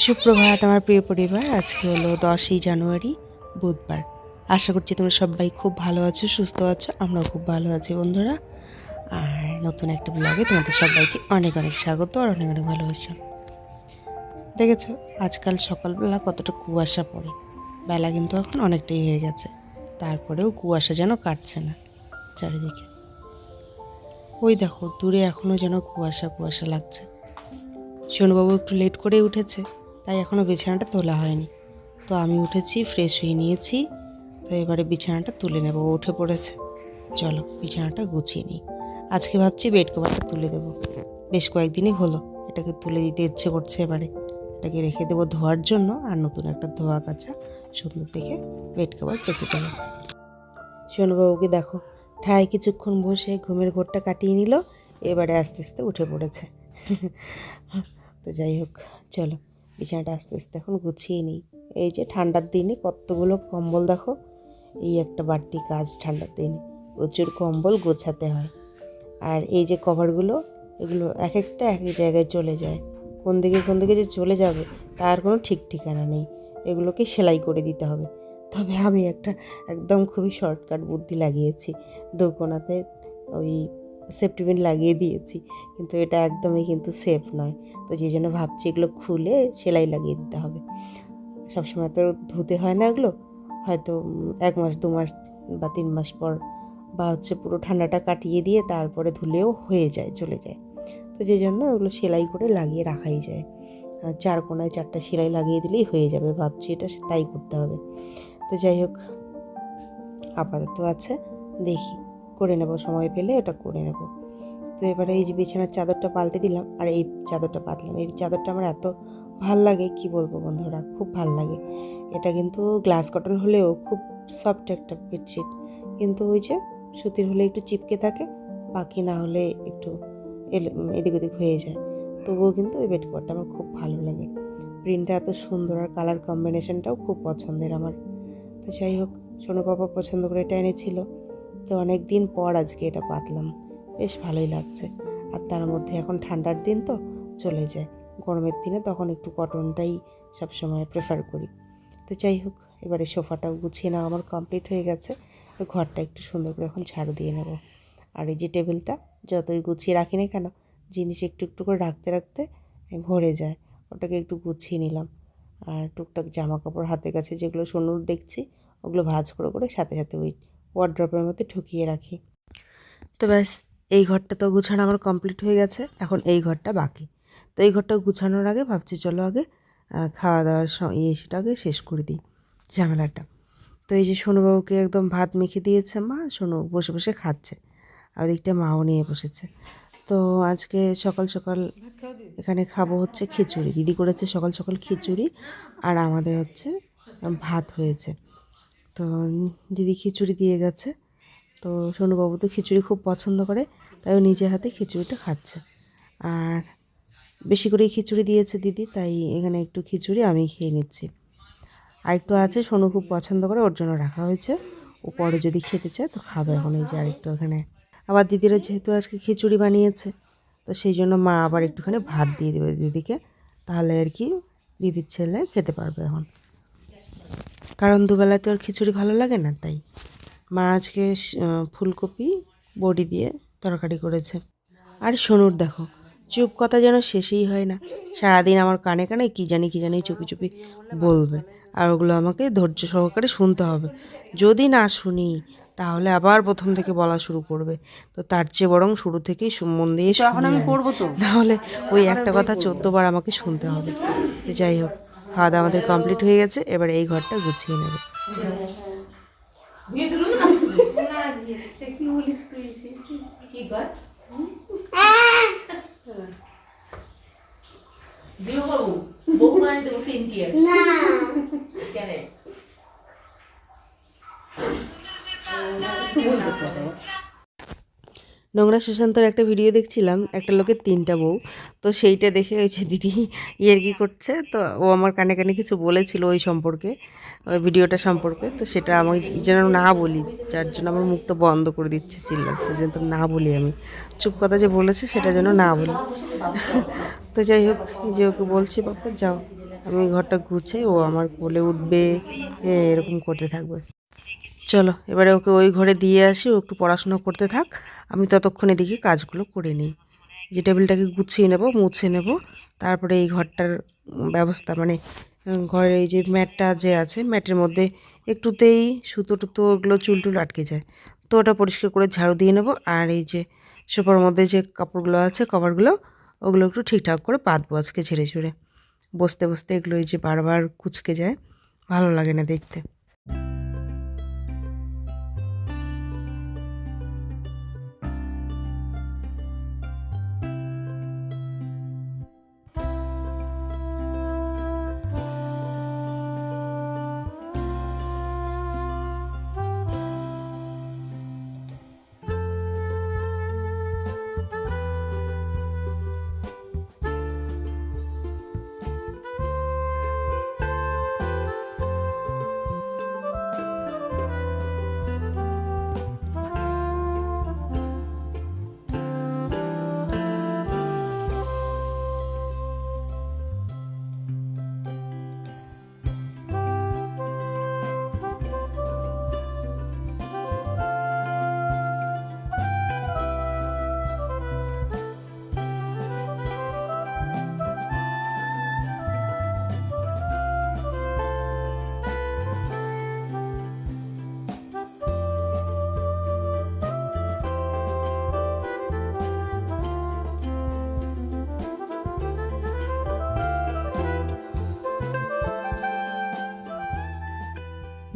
সুপ্রভাত আমার প্রিয় পরিবার, আজকে হলো দশই জানুয়ারি, বুধবার। আশা করছি তোমরা সবাই খুব ভালো আছো, সুস্থ আছো, আমরাও খুব ভালো আছি বন্ধুরা। আর নতুন একটা ব্লগে তোমাদের সবাইকে অনেক অনেক স্বাগত আর অনেক অনেক ভালোবাসা। দেখেছ, আজকাল সকালবেলা কতটা কুয়াশা পড়ে। বেলা কিন্তু এখন অনেকটাই হয়ে গেছে, তারপরেও কুয়াশা যেন কাটছে না চারিদিকে। ওই দেখো, দূরে এখনও যেন কুয়াশা কুয়াশা লাগছে। সোনুবাবু একটু লেট করে উঠেছে। তাই এখনও বিছানাটা তোলা হয়নি। তো আমি উঠেছি ফ্রেশ হয়ে নিয়েছি। তো এবারে বিছানাটা তুলে নেব উঠে পড়েছে। চলো বিছানাটা গুছিয়ে নিই। আজকে ভাবছি বেড কভারটা তুলে দেবো। বেশ কয়েকদিনই হলো, এটাকে তুলে দিতে ইচ্ছে করছে এবারে। এটাকে রেখে দেবো ধোয়ার জন্য, আর নতুন একটা ধোয়া কাচা সুন্দর দেখে বেড কভার পেতে দেবো। সোনুবাবুকে দেখো, ঠায় কিছুক্ষণ বসে ঘুমের ঘোরটা কাটিয়ে নিল, এবারে আস্তে আস্তে উঠে পড়েছে। তো যাই হোক, চলো। বিছানাটা আস্তে আস্তে এখন গুছিয়ে নিই। এই যে ঠান্ডার দিনে কতগুলো কম্বল দেখো, এই একটা বাড়তি কাজ ঠান্ডার দিনে। প্রচুর কম্বল গোছাতে হয়। আর এই যে কভারগুলো, এগুলো এক একটা এক এক জায়গায় চলে যায়। কোন দিকে কোন দিকে যে চলে যাবে, তার কোনো ঠিক ঠিকানা নেই। এগুলোকে সেলাই করে দিতে হবে। তবে আমি একটা একদম খুবই শর্টকাট বুদ্ধি লাগিয়েছি। দোকোনাতে ওই সেফটিপিন লাগিয়ে দিয়েছি, কিন্তু এটা একদমই কিন্তু সেফ নয়। তো যে জন্য ভাবছি এগুলো খুলে সেলাই লাগিয়ে দিতে হবে। সবসময় তো ধুতে হয় না এগুলো, হয়তো এক মাস, দু মাস বা তিন মাস পর বা হচ্ছে পুরো ঠান্ডাটা কাটিয়ে দিয়ে তারপরে ধুলেও হয়ে যায়, চলে যায়। তো যে জন্য ওগুলো সেলাই করে লাগিয়ে রাখাই যায়। চার কোনায় চারটা সেলাই লাগিয়ে দিলেই হয়ে যাবে, ভাবছি এটা তাই করতে হবে। তো যাই হোক, আপাতত আছে, দেখি। করে নেব, সময় পেলে ওটা করে নেব। তো এবারে এই যে বিছানার চাদরটা পাল্টে দিলাম, আর এই চাদরটা পাতলাম। এই চাদরটা আমার এত ভালো লাগে, কি বলব বন্ধুরা, খুব ভালো লাগে। এটা কিন্তু গ্লাস কটন হলেও খুব সফট একটা বেডশিট। কিন্তু ওই যে সুতির হলে একটু চিপকে থাকে, বাকি না হলে একটু এদিক ওদিক হয়ে যায়। তবুও কিন্তু ওই বেড কভারটা আমার খুব ভালো লাগে। প্রিন্টটা এত সুন্দর আর কালার কম্বিনেশনটাও খুব পছন্দের আমার। তো যাই হোক, সোনু বাবা পছন্দ করে এটা এনেছিল তো অনেক দিন পর আজকে এটা পাতলাম। বেশ ভালোই লাগছে। আর তার মধ্যে এখন ঠান্ডার দিন তো চলে যায়। গরমের দিনে তখন একটু কটনটাই সবসময় প্রেফার করি। তো যাই হোক, এবারে সোফাটাও গুছিয়ে নেওয়া আমার কমপ্লিট হয়ে গেছে। তো ঘরটা একটু সুন্দর করে এখন ঝাড়ু দিয়ে নেব। আর এই যে টেবিলটা, যতই গুছিয়ে রাখি না কেন, জিনিস একটু একটু করে রাখতে রাখতে ভরে যায়। ওটাকে একটু গুছিয়ে নিলাম। আর টুকটাক জামা কাপড় হাতে কাছে যেগুলো সোনুর দেখছি, ওগুলো ভাজ করে করে সাথে সাথে ওই ওয়ার্ড্রপের মধ্যে ঢুকিয়ে রাখি। তো ব্যাস, এই ঘরটা তো গুছানো আমার কমপ্লিট হয়ে গেছে, এখন এই ঘরটা বাকি। তো এই ঘরটা গুছানোর আগে ভাবছি চলো আগে খাওয়া দাওয়ার ইয়ে সেটাকে শেষ করে দিই, ঝামেলাটা। তো এই যে সোনুবাবুকে একদম ভাত মেখে দিয়েছে মা, সোনু বসে বসে খাচ্ছে, আর ওদিকটা মাও নিয়ে বসেছে। তো আজকে সকাল সকাল এখানে খাব হচ্ছে খিচুড়ি, দিদি করেছে সকাল সকাল খিচুড়ি, আর আমাদের হচ্ছে ভাত হয়েছে। তো দিদি খিচুড়ি দিয়ে গেছে। তো সোনুবাবু তো খিচুড়ি খুব পছন্দ করে, তাই ও নিজে হাতে খিচুড়িটা খাচ্ছে। আর বেশি করেই খিচুড়ি দিয়েছে দিদি, তাই এখানে একটু খিচুড়ি আমি খেয়ে নিচ্ছি। আর একটু আছে, সোনু খুব পছন্দ করে, ওর জন্য রাখা হয়েছে। ও পরে যদি খেতে চায়, তো খাবে এখন এই যে আরেকটু এখানে। আবার দিদিরা যেহেতু আজকে খিচুড়ি বানিয়েছে, তো সেই জন্য মা আবার একটুখানি ভাত দিয়ে দেবে দিদিকে। তাহলে আর কি দিদির ছেলে খেতে পারবে এখন। কারণ দুবেলায় তো আর খিচুড়ি ভালো লাগে না তাই। মা আজকে ফুলকপি বড়ি দিয়ে তরকারি করেছে। আর সোনুর দেখো চুপ কথা যেন শেষেই হয় না। সারাদিন আমার কানে কানে কী জানি কী জানি চুপি চুপি বলবে। আর ওগুলো আমাকে ধৈর্য সহকারে শুনতে হবে। যদি না শুনি তাহলে আবার প্রথম থেকে বলা শুরু করবে। তো তার চেয়ে বরং শুরু থেকেই মন দিয়ে এখন আমি করব তো। নাহলে ওই একটা কথা চোদ্দবার আমাকে শুনতে হবে। তো যাই হোক। খাওয়া দাওয়া আমাদের কমপ্লিট হয়ে গেছে এবার এই ঘরটা গুছিয়ে নেবে না নোংরা সুশান্তর একটা ভিডিও দেখছিলাম, একটা লোকের তিনটা বউ। তো সেইটা দেখে যে দিদি ইয়ের কি করছে, তো ও আমার কানে কানে কিছু বলেছিল ওই সম্পর্কে, ওই ভিডিওটা সম্পর্কে। তো সেটা আমি যেন না বলি, যার জন্য আমার মুখটা বন্ধ করে দিচ্ছে, চিল্লাচ্ছে, যেন না বলি আমি। চুপ কথা যে বলেছে, সেটা যেন না বলি। তো যাই হোক যে ওকে বলছি বাবা যাও। আমি ঘরটা গুছাই, ও আমার কোলে উঠবে এরকম করতে থাকবে। চলো, এবারে ওকে ওই ঘরে দিয়ে আসি, ও একটু পড়াশোনা করতে থাক। আমি ততক্ষণ এদিকে কাজগুলো করে নিই। যে টেবিলটাকে গুছিয়ে নেব, মুছে নেব। তারপরে এই ঘরটার ব্যবস্থা মানে ঘরের এই যে ম্যাটটা যে আছে, ম্যাটের মধ্যে একটুতেই সুতো টুতো ওগুলো চুল টুল আটকে যায়। তো ওটা পরিষ্কার করে ঝাড়ু দিয়ে নেব। আর এই যে সোফার মধ্যে যে কাপড়গুলো আছে, কভারগুলো, ওগুলো একটু ঠিকঠাক করে পাতবো আজকে ঝেড়ে ঝুড়ে। বসতে বসতে এগুলো এই যে বারবার কুচকে যায়। ভালো লাগে না দেখতে।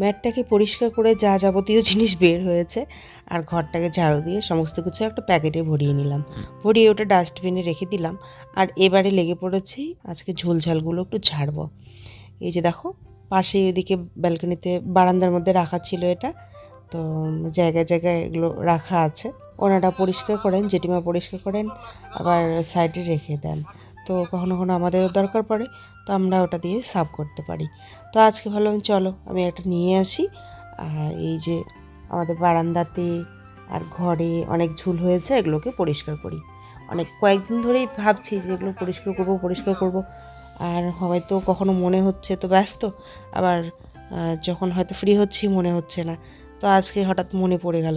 ম্যাটটাকে পরিষ্কার করে যা যাবতীয় জিনিস বের হয়েছে আর ঘরটাকে ঝাড়ু দিয়ে সমস্ত কিছু একটা প্যাকেটে ভরিয়ে নিলাম। ভরিয়ে ওটা ডাস্টবিনে রেখে দিলাম আর এবারে লেগে পড়েছি আজকে ঝোলঝালগুলো একটু ঝাড়বো। এই যে দেখো পাশে ওইদিকে ব্যালকনিতে বারান্দার মধ্যে রাখা ছিল এটা। তো জায়গায় জায়গায় এগুলো রাখা আছে। ওনারা পরিষ্কার করেন, জেঠিমা পরিষ্কার করেন, আবার সাইডে রেখে দেন। তো কখনো কখনো আমাদেরও দরকার পড়ে, তো আমরা ওটা দিয়ে সাফ করতে পারি। তো আজকে ভাবলাম, চলো আমি একটা নিয়ে আসি। আর এই যে আমাদের বারান্দাতে আর ঘরে অনেক ঝুল হয়েছে, এগুলোকে পরিষ্কার করি। অনেক কয়েকদিন ধরেই ভাবছি যে এগুলো পরিষ্কার করব পরিষ্কার করব। আর হয়তো কখনো মনে হচ্ছে তো ব্যস্ত, আবার যখন হয়তো ফ্রি হচ্ছি মনে হচ্ছে না। তো আজকে হঠাৎ মনে পড়ে গেল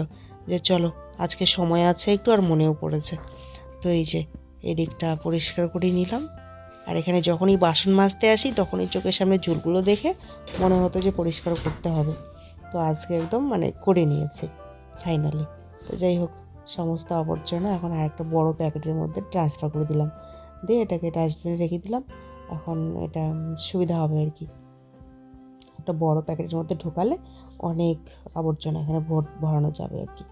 যে চলো, আজকে সময় আছে একটু আর মনেও পড়েছে। তো এই যে এদিকটা পরিষ্কার করে নিলাম। আর এখানে যখনই বাসন মাজতে আসি, তখনই চোখের সামনে ঝুলগুলো দেখে মনে হতো যে পরিষ্কার করতে হবে। তো আজকে একদম মানে করে নিয়েছি ফাইনালি তো যাই হোক, সমস্ত আবর্জনা এখন আর একটা বড় প্যাকেটের মধ্যে ট্রান্সফার করে দিলাম। দিয়ে এটাকে ডাস্টবিনে রেখে দিলাম। এখন এটা সুবিধা হবে আর কি। একটা বড় প্যাকেটের মধ্যে ঢোকালে অনেক আবর্জনা এখানে ভর, ভরানো যাবে আর কি।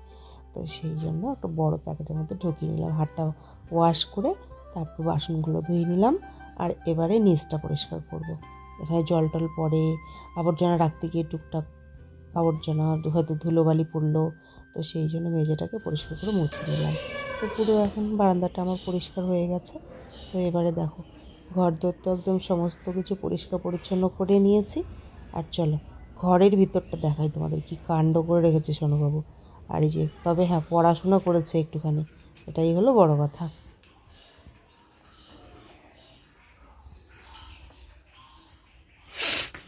তো সেই জন্য একটা বড় প্যাকেটের মধ্যে ঢুকিয়ে নিলাম। হাতটা ওয়াশ করে তারপর বাসনগুলো ধুয়ে নিলাম আর এবারে নিচটা পরিষ্কার করব। এখানে জল টল পড়ে, আবর্জনা রাখতে গিয়ে টুকটাক আবর্জনা হয়তো ধুলোবালি পড়ল, তো সেই জন্য মেঝেটাকে পরিষ্কার করে মুছে নিলাম। তো পুরো এখন বারান্দাটা আমার পরিষ্কার হয়ে গেছে। তো এবারে দেখো, ঘর তো একদম সমস্ত কিছু পরিষ্কার পরিচ্ছন্ন করে নিয়েছি। আর চলো, ঘরের ভিতরটা দেখাই তোমাদের, কি কাণ্ড করে রেখেছে সোনুবাবু। আর এই যে, তবে হ্যাঁ পড়াশোনা করেছে একটুখানি, এটাই হলো বড় কথা।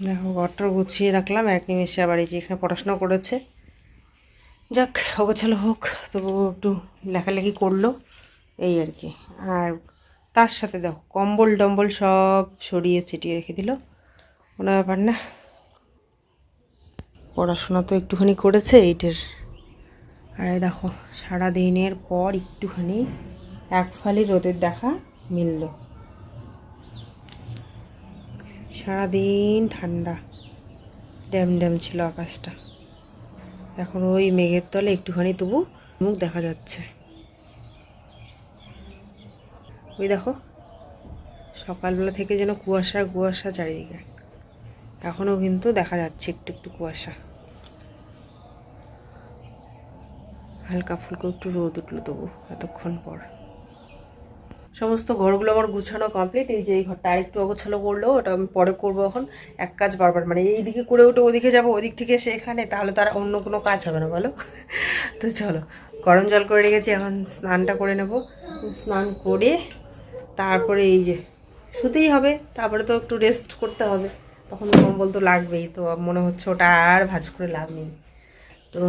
দেখো, ঘরটা গুছিয়ে রাখলাম, এক নিমেষে আবার এই যে এখানে পড়াশোনা করেছে। যাক ওগোছালো হোক তবু একটু লেখালেখি করল, এই আর কি। আর তার সাথে দেখো, কম্বল টম্বল সব সরিয়ে ছিটিয়ে রেখে দিল। কোনো ব্যাপার না। পড়াশোনা তো একটুখানি করেছে এইটের। আর দেখো সারা দিনের পর একটুখানি, এক ফালি রোদের দেখা মিলল। সারাদিন ঠান্ডা। ড্যাম ড্যাম ছিল আকাশটা। এখন ওই মেঘের তলে একটুখানি তবু মুখ দেখা যাচ্ছে। ওই দেখো, সকালবেলা থেকে যেন কুয়াশা কুয়াশা চারিদিকে। এখনও কিন্তু দেখা যাচ্ছে একটু একটু কুয়াশা। হালকা ফুলকা একটু রোদ উঠল তবু এতক্ষণ পর। সমস্ত ঘরগুলো আমার গুছানো কমপ্লিট এই যে এই ঘরটা আরেকটু অগোছালো করল, ওটা আমি পরে করব এখন। এক কাজ বারবার মানে এইদিকে করে উঠে ওদিকে যাব, ওদিক থেকে এসে এখানে, তাহলে তার অন্য কোনো কাজ হবে না, বলো? তো চলো, গরম জল করে রেখেছি, এখন স্নানটা করে নেব। স্নান করে তারপরে এই যে শুতেই হবে, তারপরে তো একটু রেস্ট করতে হবে। তখন কম্বল তো লাগবেই, তো মনে হচ্ছে ওটা আর ভাজ করে লাভ নেই। তো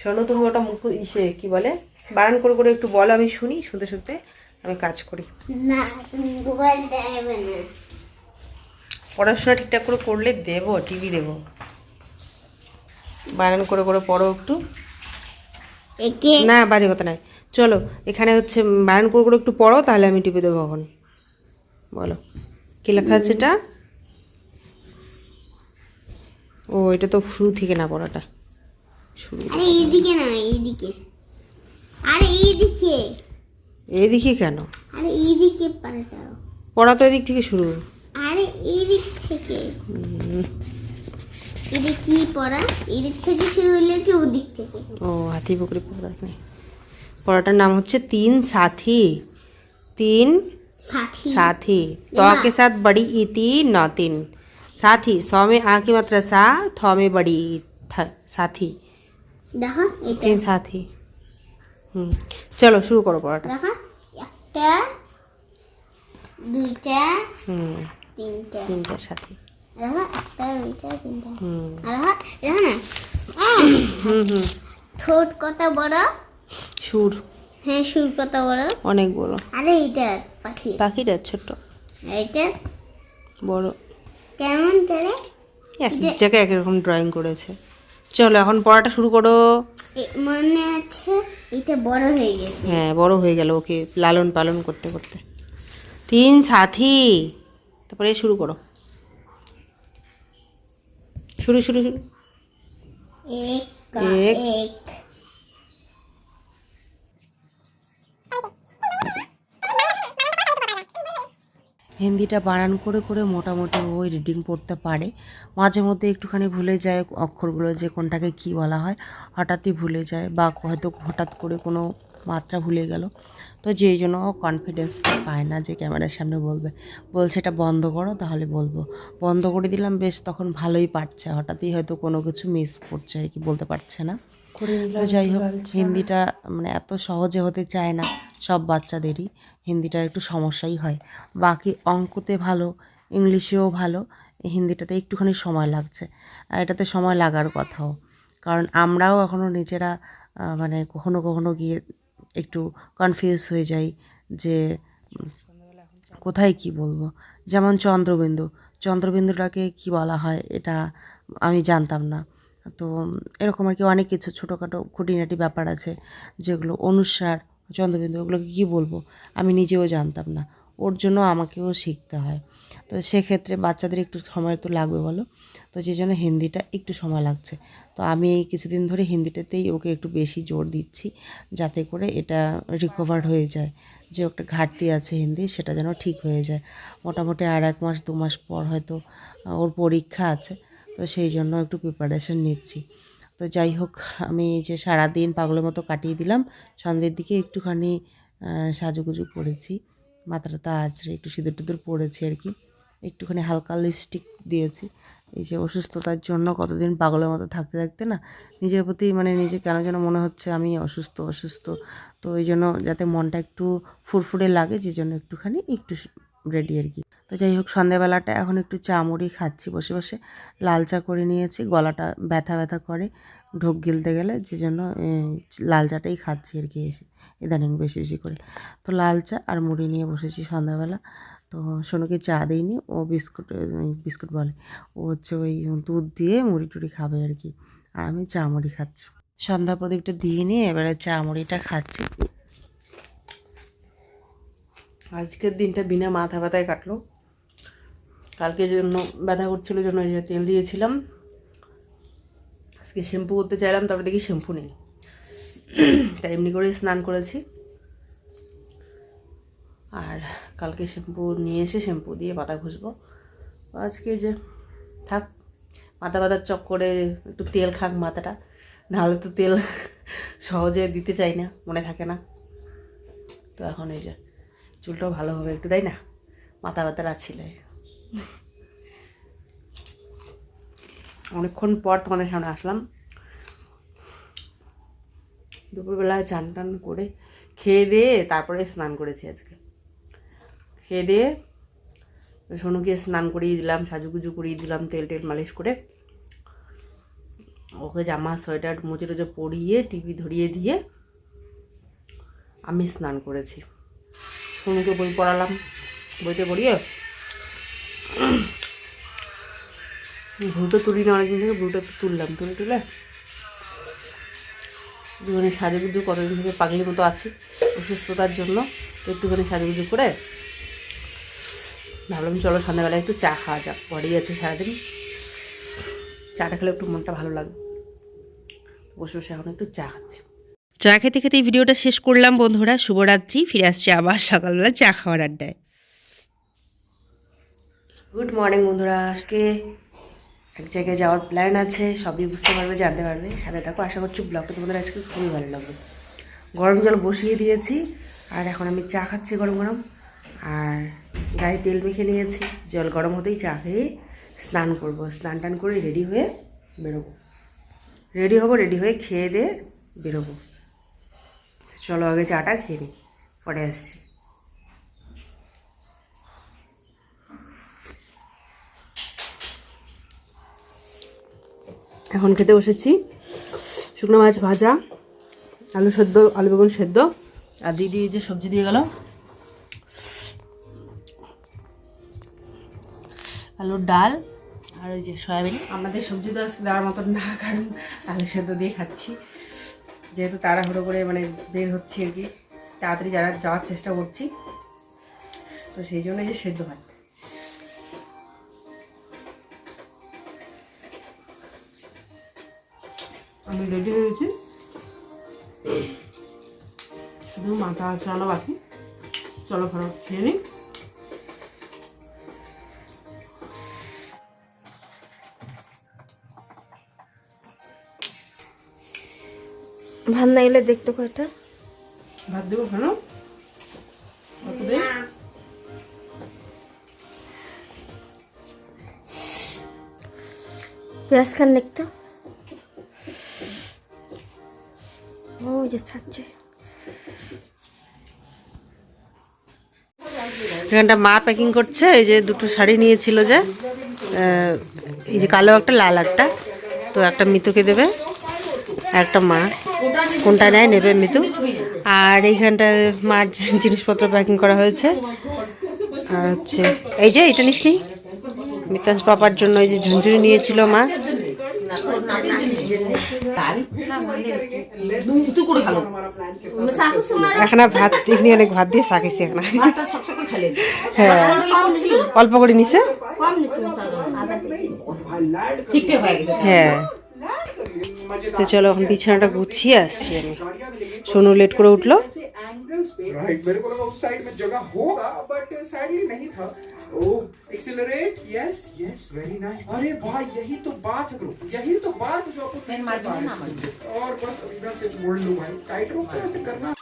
শোনো তুমি ওটা মুখ ইসে, কি বলে? বারণ করে করে একটু বলো, আমি শুনি শুনতে শুনতে। আমি কাজ করি। পড়াশোনা ঠিকঠাক করে করলে দেবো টিভি দেবো। বারণ করে করে পড়ো একটু। না বাজে কথা নাই চলো এখানে হচ্ছে বারণ করে করে একটু পড়ো তাহলে আমি টিভি দেবো এখন। বলো কী লেখা আছে এটা? ও এটা তো শুরু থেকে না পড়াটা। শুরু আরে এইদিকে না এইদিকে। আরে এইদিকে। এদিকে কেন আরে এইদিকে পাল্টাও পড়া তো এদিক থেকে শুরু আরে এইদিক থেকে এটা কি পড়া এদিক থেকে শুরু হইলে কি ওদিক থেকে ও হাতি পুকুরি পড়া নেই পড়াটার নাম হচ্ছে তিন সাথী তিন সাথী साथी तो के साथ बड़ी इति नौतिन साथी सौ में आ की मात्रा सा थौ में बड़ी थ साथी দেখো এটা तीन साथी হুম চলো শুরু করো পড়াটা। একটা দুইটা হুম তিনটা। তিনটা সাথী। একটা দুইটা তিনটা। হুম। আর দেখো না? হুম হুম। ঠোঁট কত বড়? সুর। হ্যাঁ সুর কত বড়? অনেক বড়। আরে এইটা পাখি পাখিটা ছোট। এইটা? বড়। কেমন করে? এক জায়গায় এক রকম ড্রয়িং করেছে। চলো এখন পড়াটা শুরু করো। মনে আছে? এটা বড় হয়ে গেছে। হ্যাঁ বড় হয়ে গেল ওকে লালন পালন করতে করতে। তিন সাথী তারপরে শুরু করো। শুরু শুরু শুরু। এক এক। হিন্দিটা বানান করে করে মোটামুটি ওই রিডিং পড়তে পারে। মাঝে মধ্যে একটুখানি ভুলে যায় অক্ষরগুলো যে কোনটাকে কি বলা হয় হঠাৎই ভুলে যায় বা হয়তো হঠাৎ করে কোনো মাত্রা ভুলে গেল। তো যেই জন্য কনফিডেন্সটা পায় না যে ক্যামেরার সামনে বলবে। বলছে এটা বন্ধ করো তাহলে বলব। বন্ধ করে দিলাম বেশ তখন ভালোই পারছে। হঠাৎই হয়তো কোনো কিছু মিস করছে আর কি বলতে পারছে না। তো যাই হোক হিন্দিটা মানে এত সহজে হতে চায় না। সব বাচ্চাদেরই। হিন্দিটা একটু সমস্যাই হয়। বাকি অঙ্কতে ভালো, ইংলিশেও ভালো হিন্দিটাতে একটুখানি সময় লাগছে। আর এটাতে সময় লাগার কথাও। কারণ আমরাও এখনও নিজেরা মানে কখনো কখনো গিয়ে একটু কনফিউজ হয়ে যাই যে, কোথায় কি বলব? যেমন চন্দ্রবিন্দু। চন্দ্রবিন্দুটাকে কি বলা হয় এটা আমি জানতাম না। তো এরকম আর কি অনেক কিছু ছোটোখাটো খুঁটিনাটি ব্যাপার আছে যেগুলো অনুসার চন্দ্রবিন্দু, ওগুলোকে কী বলব? আমি নিজেও জানতাম না। ওর জন্য আমাকেও শিখতে হয়। তো সেক্ষেত্রে বাচ্চাদের একটু সময় তো লাগবে বলো? তো যে জন্য হিন্দিটা একটু সময় লাগছে। তো আমি এই কিছুদিন ধরে হিন্দিটাতেই ওকে একটু বেশি জোর দিচ্ছি, যাতে করে এটা রিকভার হয়ে যায়। যে একটা ঘাটতি আছে হিন্দি, সেটা যেন ঠিক হয়ে যায়। মোটামুটি আর এক মাস, দু মাস পর হয়তো ওর পরীক্ষা আছে। তো সেই জন্য একটু প্রিপারেশন নিচ্ছি। তো যাই হোক, আমি যে সারাদিন পাগলের মতো কাটিয়ে দিলাম। সন্ধ্যের দিকে একটুখানি সাজুগুজু করেছি। মাথাটা আছড়ে একটু সিঁদুর টিঁদুর পড়েছি আর কি। একটুখানি হালকা লিপস্টিক দিয়েছি। এই যে অসুস্থতার জন্য কতদিন পাগলের মতো থাকতে থাকতে না, নিজের প্রতি মানে নিজে কেন যেন মনে হচ্ছে আমি অসুস্থ অসুস্থ। তো এই জন্য যাতে মনটা একটু ফুরফুরে লাগে যে জন্য একটুখানি, একটু রেডি আর কি। তো যাই হোক সন্ধ্যাবেলাটা এখন একটু চা মুড়ি খাচ্ছি বসে বসে। লাল চা করে নিয়েছি, গলাটা ব্যথা ব্যথা করে, ঢোক গিলতে গেলে যে জন্য লাল চাটাই খাচ্ছি আর কি এসে, ইদানিং বেশি বেশি করে। তো লাল চা আর মুড়ি নিয়ে বসেছি সন্ধ্যাবেলা তো সোনুকে চা দিইনি, ও বিস্কুট বিস্কুট বলে, ও হচ্ছে ওই দুধ দিয়ে মুড়ি টুড়ি খাবে আর কি, আর আমি চা মুড়ি খাচ্ছি। সন্ধ্যা প্রদীপটা দিয়ে নিয়ে এবারে চা মুড়িটা খাচ্ছি। আজকের দিনটা বিনা মাথা ব্যথায় কাটলো। কালকে জন্য ব্যথা করছিল জন্য যে তেল দিয়েছিলাম। আজকে শ্যাম্পু করতে চাইলাম, তারপরে দেখি শ্যাম্পু নেই। তাই এমনি করে স্নান করেছি। আর কালকে শ্যাম্পু নিয়ে এসে শ্যাম্পু দিয়ে মাথা ঘষবো। আজকে যে, থাক মাথা ব্যথার চক করে একটু তেল খাক মাথাটা। নাহলে তো তেল সহজে দিতে চাই না, মনে থাকে না। তো এখন এই যে, চুলটাও ভালো হবে একটু, তাই না? মাথা ব্যথার আছিলে অনেকক্ষণ পর তোমাদের সামনে আসলাম। দুপুরবেলায় চান টান করে খেয়ে দিয়ে তারপরে স্নান করেছি আজকে। খেয়ে দিয়ে সোনুকে স্নান করিয়ে দিলাম, সাজুগুজু করিয়ে দিলাম, তেল টেল মালিশ করে। ওকে জামা, সোয়েটার মুচে টুচে পরিয়ে, টিভি ধরিয়ে দিয়ে আমি স্নান করেছি। সোনুকে বই পড়ালাম। বইতে পড়িয়ে ভুরুটা তুলি না অনেকদিন থেকে ভুরুটা একটু তুললাম। তুলে তুলে একটুখানি সাজুগুজু কতদিন থেকে পাগলি মতো আছি, অসুস্থতার জন্য তো একটুখানি সাজুগুজু করে ভাবলাম চলো সন্ধ্যাবেলা একটু চা খাওয়া যাক। পরেই আছে সারাদিন। চাটা খেলে একটু মনটা ভালো লাগবে। বসে বসে এখন একটু চা খাচ্ছি। চা খেতে খেতে এই ভিডিওটা শেষ করলাম বন্ধুরা। শুভরাত্রি, ফিরে আসছি আবার সকালবেলা চা খাওয়ার আড্ডায়। গুড মর্নিং বন্ধুরা। আজকে এক জায়গায় যাওয়ার প্ল্যান আছে, সবই বুঝতে পারবে, জানতে পারবে। সাথে থাকো, আশা করছি ব্লগটা তোমাদের আজকে খুবই ভালো লাগবে। গরম জল বসিয়ে দিয়েছি, আর এখন আমি চা খাচ্ছি গরম গরম। আর গায়ে তেল মেখে নিয়েছি। জল গরম হতেই চা খেয়ে স্নান করব। স্নান টান করে রেডি হয়ে বেরোবো। রেডি হব রেডি হয়ে খেয়ে দিয়ে বেরোবো। চলো আগে চাটা খেয়ে নিই পরে আসছি। এখন খেতে বসেছি। শুকনো মাছ ভাজা আলু সেদ্ধ আলু বেগুন সেদ্ধ। আর দিদি যে সবজি দিয়ে গেল। আলুর ডাল আর ওই যে সয়াবিন। আমাদের সবজি তো আজকে দেওয়ার মতন না কারণ আলু সেদ্ধ দিয়ে খাচ্ছি। যেহেতু তাড়াহুড়ো করে মানে বের হচ্ছি আর কি তাড়াতাড়ি যারা যাওয়ার চেষ্টা করছি। তো সেই জন্য যে সেদ্ধ ভাত। আমি রেডি হয়েছি শুধু মাথা চালানো বাকি। চলো ফটো খেয়ে নিই। ভাত না গেলে দেখতে কয়টা? ভাত দেবো কেন অত দেই? পেঁয়াজ খান দেখতো যে ছাড়ছে এখানটা মা প্যাকিং করছে, এই যে দুটো শাড়ি নিয়েছিল যে এই যে কালো একটা, লাল একটা, তো একটা মিতুকে দেবে, একটা মা। কোনটা নেয় নেবে মিতু। আর এইখানটায় মার জিনিসপত্র প্যাকিং করা হয়েছে। আর হচ্ছে, এই যে এটা নিস নি। মিতাংশ পাপার জন্য এই যে ঝুনঝুনি নিয়েছিল মা। এখানে ভাত এখানে অনেক ভাত দিয়ে শাকেছি এখানে। হ্যাঁ। অল্প করে নিছে। কম নিছিল আধা কেজি। ঠিকঠাক হ্যাঁ তো চলো এখন বিছানাটা গুছিয়ে আসছি আমি। সোনু লেট করে উঠল। Accelerate yes yes very nice अरे भाई यही तो बात है ब्रो यही तो बात है जो आपको और बस अभी से मोड़ लू भाई। टाइट रोप से करना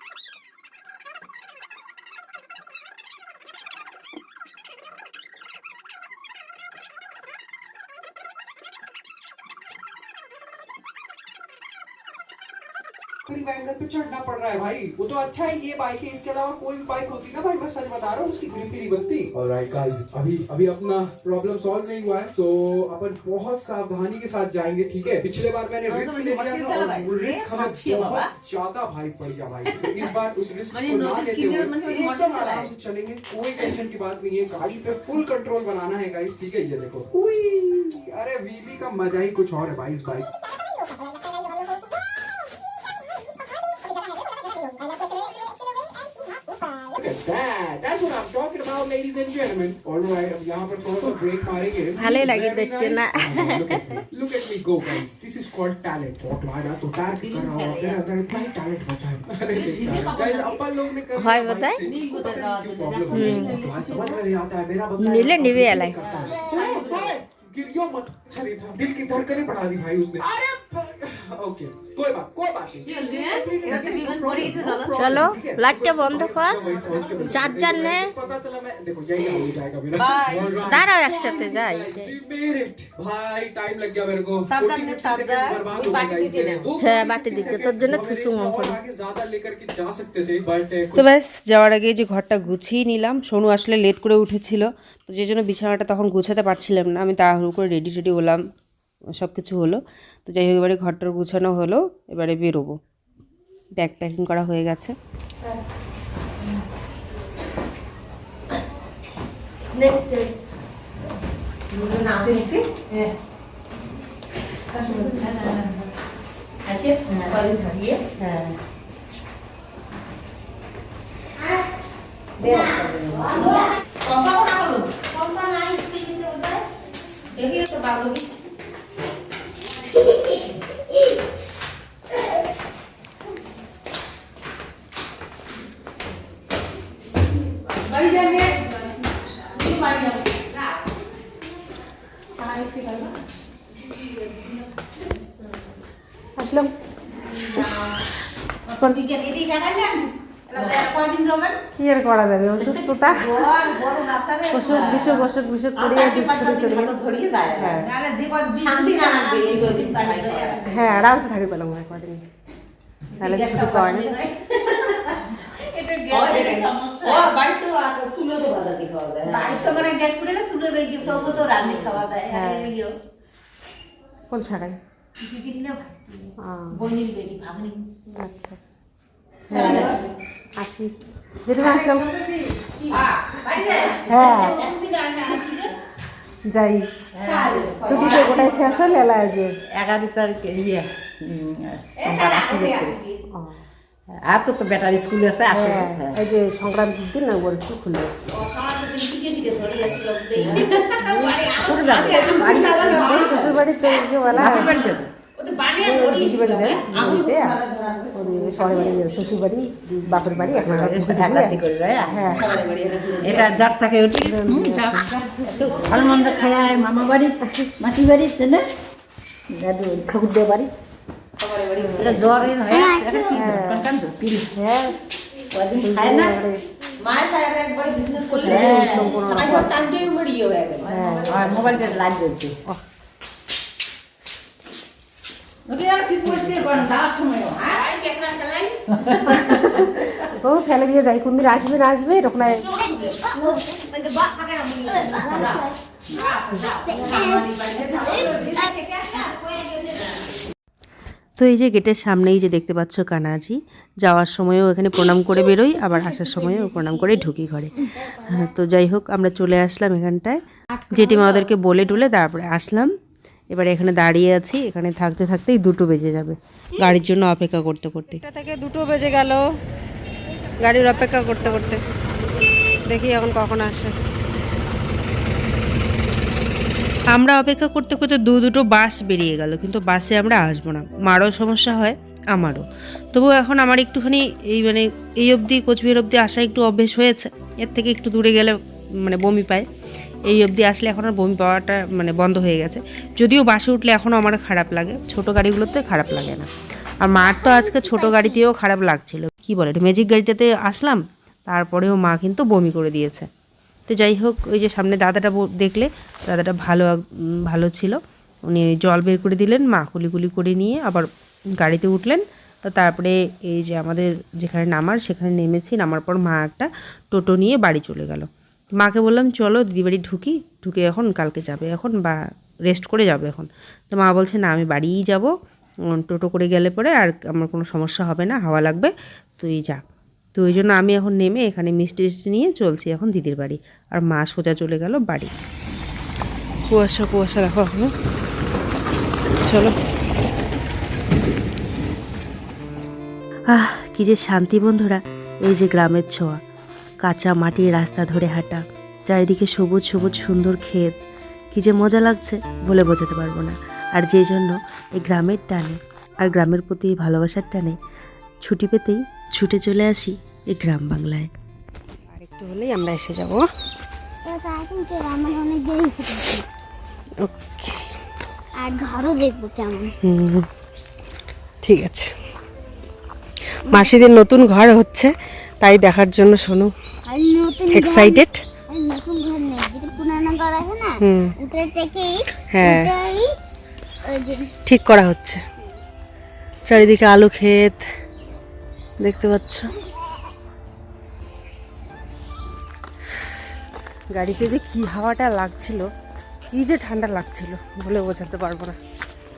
चढ़ना पड़ रहा है भाई। वो तो अच्छा है ये बाइक है इसके अलावा कोई भी बाइक होती ना भाई मैं सच बता रहा हूँ उसकी ग्रिप ही नहीं बनती ऑलराइट गाइस अभी अभी अपना प्रॉब्लम सॉल्व नहीं हुआ है तो अपन बहुत सावधानी के साथ जाएँगे ठीक है? पिछले बार मैंने रिस्क तो ले लिया था और भाई। रिस्क हमें बहुत ज़्यादा भारी पड़ गया भाई। तो इस बार उस रिस्क को ना लेते हुए एकदम आराम से चलेंगे। कोई टेंशन की बात नहीं है। गाड़ी पे फुल कंट्रोल बनाना है गाइस ठीक है? ये देखो। अरे व्हीली का मज़ा ही कुछ और है भाई इस बाइक ভালোই লাগে Very দেখছে nice. না हाँ, Look at me. Look at me go, guys. This is called talent. बहुत मारा तो टार कर रहा हूँ मेरा अंदर इतना ही talent बचा है अरे नहीं guys, अपन लोग ने कर হয় लिया বোধহয়? bike से। नील को दे दवा तो दे Problem नहीं है। तुम्हारे समझ में नहीं आता है मेरा बंदा नीले है, निवे काम अलाई। करता है। गिरियो मत शरीफ दिल की धड़कनें बढ़ा दी भाई उसने अरे ओके চলো লাইটটা বন্ধ কর। চার্জার নে। দাঁড়াও একসাথে যাই। হ্যাঁ বাটি দিতে। তোর জন্য থুসু তো ব্যাস যাওয়ার আগে যে ঘরটা গুছিয়ে নিলাম। সোনু আসলে লেট করে উঠেছিল। তো যে জন্য বিছানাটা তখন গুছাতে পারছিলাম না। আমি তাড়াহুড়ো করে রেডি রেডি হলাম। সব কিছু হলো। তো যাই হোক, এবারে ঘরটার গুছানো হলো, এবারে বেরোবো। ব্যাগ প্যাকিং করা হয়ে গেছে। বান্ধবী বাড়ি যাবে তুই বাড়ি যাবে আসলাম কি আর করা যাবে? অসুস্থতা। অসুখ বিসুখ অসুখ বিসুখ করিয়ে চারটে চলে দিন ধরিয়ে যায়। হ্যাঁ। হ্যাঁ আরামসে থাকতে পেলাম কদিন তাহলে কিছু তো মানে গ্যাস পুড়ে চুলে দিয়ে তো রান্না খাওয়া যায়। হ্যাঁ। আর কোন শাখায় আচ্ছা। হ্যাঁ। আসি যেটুকু আসলাম হ্যাঁ যাই ছুটিতে গোটাই শেষ হলে এলা যে এগারো তারিখে ইয়ে আর তো তো বেটার স্কুল আছে হ্যাঁ এই যে সংক্রান্তির দিন না ওর স্কুল খুলবে? শ্বশুর বাড়িতে বলা বাড়ি শ্বশুর বাপের হ্যাঁ। এটা যার থাকে ওটি হুম, যা। একটু ভালো মন্দ খায় মামা বাড়ি মাসি বাড়ি দাদু ঠাকুরদের বাড়ি। জ্বর এই হয়। হ্যাঁ খায় না? মায়ের সাহেব একবার ও ফেলে দিয়ে যাই কোনদিন আসবে না আসবে এরকম তো এই যে গেটের সামনেই যে দেখতে পাচ্ছ কানাজি যাওয়ার সময়ও এখানে প্রণাম করে বেরোই আবার আসার সময়ও প্রণাম করে ঢুকি ঘরে। হ্যাঁ, তো যাই হোক আমরা চলে আসলাম এখানটায়। জেঠিমা ওদেরকে বলে টুলে তারপরে আসলাম। এবার এখানে দাঁড়িয়ে আছি এখানে থাকতে থাকতেই দুটো বেজে যাবে। গাড়ির জন্য অপেক্ষা করতে করতে। এটা থেকে দুটো বেজে গেল গাড়ির অপেক্ষা করতে করতে। দেখি এখন কখন আসে। আমরা অপেক্ষা করতে করতে দু দুটো বাস বেরিয়ে গেল কিন্তু বাসে আমরা আসব না। মারও সমস্যা হয় আমারও। তবু এখন আমার একটুখানি এই মানে এই অবধি কোচবিহার অবধি আসা একটু অভ্যেস হয়েছে। এর থেকে একটু দূরে গেলে মানে বমি পায়। এই অবধি আসলে এখন আর বমি পাওয়াটা মানে বন্ধ হয়ে গেছে। যদিও বাসে উঠলে এখনও আমার খারাপ লাগে। ছোট গাড়িগুলোতে খারাপ লাগে না। আর মার তো আজকে ছোট গাড়িতেও খারাপ লাগছিল। কি বলে ম্যাজিক গাড়িটাতে আসলাম, তারপরেও মা কিন্তু বমি করে দিয়েছে। তো যাই হোক, ওই যে সামনে দাদাটা দেখলে, দাদাটা ভালো ভালো ছিল। উনি জল বের করে দিলেন, মা কুলি করে নিয়ে আবার গাড়িতে উঠলেন। তো তারপরে এই যে আমাদের যেখানে নামার, সেখানে নেমেছি। নামার পর মা একটা টোটো নিয়ে বাড়ি চলে গেল। মাকে বললাম চলো দিদি বাড়ি ঢুকি ঢুকে এখন কালকে যাবে এখন বা রেস্ট করে যাবে এখন। তো মা বলছে না আমি বাড়িই যাব। টোটো করে গেলে পরে আর আমার কোনো সমস্যা হবে না হাওয়া লাগবে তুই যা। তো ওই জন্য আমি এখন নেমে এখানে মিষ্টি টিষ্টি নিয়ে চলছি এখন দিদির বাড়ি। আর মা সোজা চলে গেল বাড়ি। কুয়াশা কুয়াশা দেখো এখনও। চলো। আহ কি যে শান্তি বন্ধুরা এই যে গ্রামের ছোঁয়া। কাঁচা মাটির রাস্তা ধরে হাঁটা চারিদিকে সবুজ সবুজ সুন্দর ক্ষেত। কি যে মজা লাগছে বলে বোঝাতে পারব না। আর যেই জন্য এই গ্রামের টানে আর গ্রামের প্রতি এই ভালোবাসার টানে ছুটি পেতেই ছুটে চলে আসি এই গ্রাম বাংলায়। আর একটু হলেই আমরা এসে যাব। ওকে। আর ঘরও দেখব কেমন। হুম। ঠিক আছে। মাসিদের নতুন ঘর হচ্ছে। তাই দেখার জন্য শোনো। এক্সাইটেড হ্যাঁ। ঠিক করা হচ্ছে। চারিদিকে আলু ক্ষেত দেখতে পাচ্ছ? গাড়িতে যে কি হাওয়াটা লাগছিল কি যে ঠান্ডা লাগছিল বলে বোঝাতে পারব না।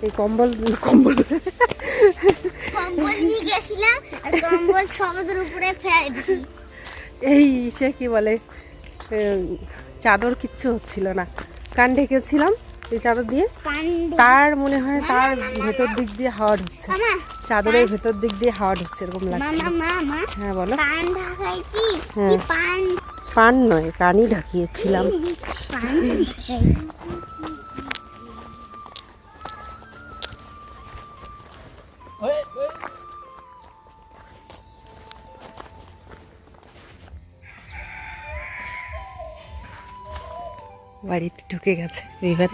এই কম্বল। কম্বল কম্বল নিয়ে গেছিলাম আর উপরে এই সে কি বলে চাদর কিচ্ছু হচ্ছিল না। কান ঢেকেছিলাম এই চাদর দিয়ে। তার মনে হয় তার ভেতর দিক দিয়ে হাওয়া ঢুকছে। চাদরের ভেতর দিক দিয়ে হাওয়া ঢুকছে এরকম লাগছে হ্যাঁ বলো। পান হ্যাঁ। কি পান? পান নয় কানই ঢাকিয়েছিলাম। পান ঢাকাইছি। বাড়িতে ঢুকে গেছে এবার।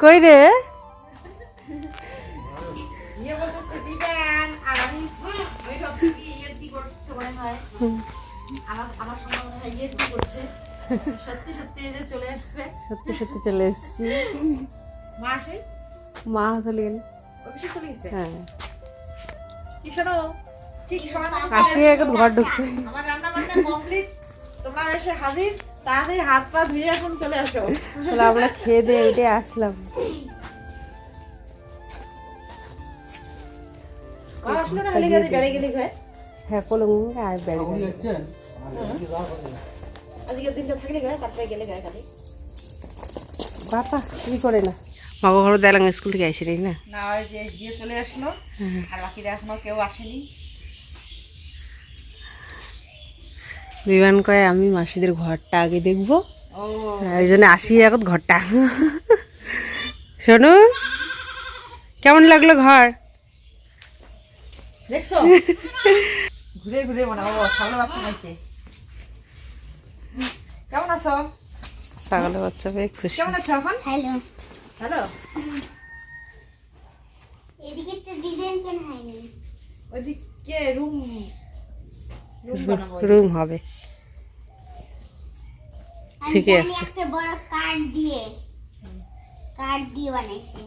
কই রে? সত্যি সত্যি চলে এসেছি। মা চলে গেল। হ্যাঁ। আসি এখন ঘর ঢুকছে। আমার রান্না বান্না কমপ্লিট তোমরা এসে হাজির তাড়াতাড়ি হাত পা ধুয়ে এখন চলে আসো। তাহলে আমরা খেয়ে দিয়ে উঠে আসলাম। মা আসলো না খালি গাড়ি বেড়ে গেলি ঘরে? হ্যাঁ পলং আর বেড়ে আজকের দিনটা থাকলে তারপরে গেলে খালি। বাবা কি করে না? মাগো ঘর দেলাম স্কুল থেকে আসি নাই না? না ওই যে গিয়ে চলে আসলো। আর বাকিরা এখনও কেউ আসেনি। বিমান কয় আমি মাসিদের ঘরটা আগে দেখব। ও এই জন্য আসি এখন ঘরটা। শোনো কেমন লাগল ঘর? দেখছ? ঘুরে ঘুরে মনে ও ছাগলের বাচ্চা পাইছে। কেমন আছো? ছাগলের বাচ্চা পেয়ে খুশি। কেমন আছো এখন? হ্যালো হ্যালো এদিকে তো ডিজাইন কেন হয়নি? ওইদিকে রুম রুম হবে। ঠিকই আছে। একটা বড় কাঠ দিয়ে কাঠ দিয়ে বানাইছি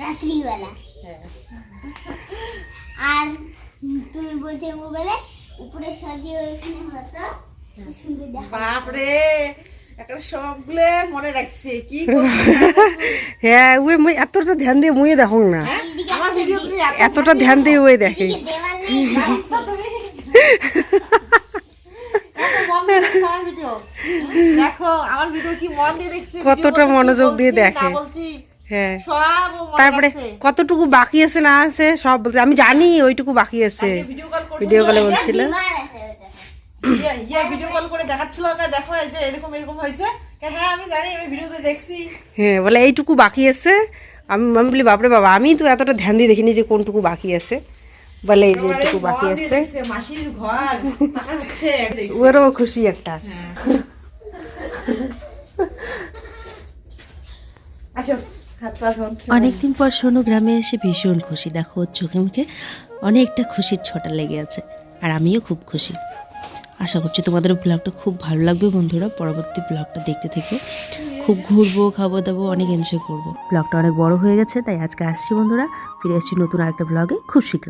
রাত্রিবেলা। হ্যাঁ। আর তুমি বলছো মোবাইলে উপরে সাজিয়ে ওইখানে হতো সুন্দর বাপরে একটা সবগুলো মনে রাখছে কি করছি হ্যাঁ ওই মুই এতটা ধ্যান দিয়ে মুই দেখো না। এতটা ধ্যান দিয়ে ওই দেখে। মন দেখো আমার ভিডিও কি মন দিয়ে দেখছি? কতটা মনোযোগ দিয়ে দেখে। হ্যাঁ। সব ও মনে তারপরে কতটুকু বাকি আছে না আছে সব বলতে আমি জানি ওইটুকু বাকি আছে। ভিডিও কল করছিল। ভিডিও কলে বলছিল। বিমার আছে ওটা। ভিডিও কল করে দেখাচ্ছিল ওকে দেখো এই যে এরকম এরকম হয়েছে। কে আমি জানি আমি ভিডিওতে দেখছি। হ্যাঁ বলে এইটুকু বাকি আছে। আমি আমি বলি বাপরে বাবা আমি তো এতটা ধ্যান দিয়ে দেখিনি যে কোনটুকু বাকি আছে। বলে এই যে এইটুকু বাকি আছে। মাসির ঘর টাকা ওরও খুশি একটা। আসো হাত অনেকদিন পর সোনু গ্রামে এসে ভীষণ খুশি। দেখো ওর চোখে মুখে অনেকটা খুশির ছোটা লেগে আছে আর আমিও খুব খুশি। আশা করছি তোমাদের ব্লগটা খুব ভালো লাগবে বন্ধুরা। পরবর্তী ব্লগটা দেখতে থেকে। খুব ঘুরবো খাব দাবো অনেক এনজয় করব। ব্লগটা অনেক বড় হয়ে গেছে তাই আজকে আসছি বন্ধুরা। ফিরে আসছি নতুন আরেকটা ব্লগে। খুব শীঘ্র।